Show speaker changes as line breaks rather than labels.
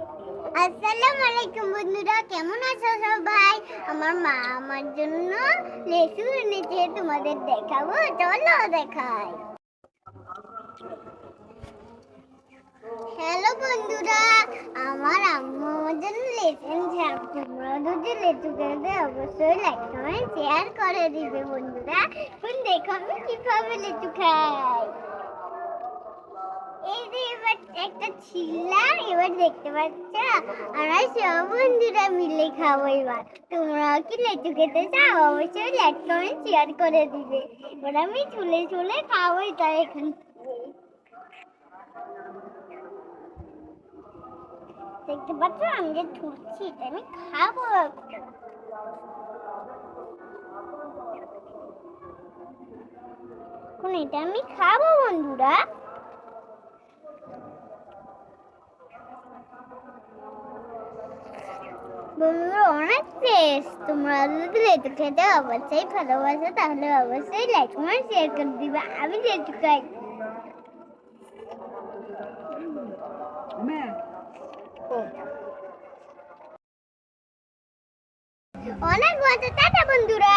আসসালামু আলাইকুম বন্ধুরা, কেমন আছো সবাই? আমার মা আমার জন্য লেসু এনেছে, তোমাদের দেখাবো, চলো দেখাই। হ্যালো বন্ধুরা, আমার আম্মু আমার জন্য লেসেন তোমরা যদি খেতে অবশ্যই লাইক কমেন্ট শেয়ার করে দিবে বন্ধুরা। এখন দেখো আমি কীভাবে খাই। একটা ছিললাম এবার দেখতে পাচ্ছ সব বন্ধুরা মিলে খাব এবার। তোমরা কি লেচু খেতে চাও? অবশ্যই শেয়ার করে দিবে। এবার আমি চুলে চুলে খাব এখান। দেখতে পাচ্ছ আমি যে এটা আমি খাব। এখন এটা আমি খাব বন্ধুরা। বন্ধুরা অনেক টেস্ট তোমরা যদি লেটু খেতে অবশ্যই ভালোবাসো তাহলে অবশ্যই লাইক কমেন্ট শেয়ার করে দিবে। আমি লেটু খাই। অনেক মজা টাটা বন্ধুরা।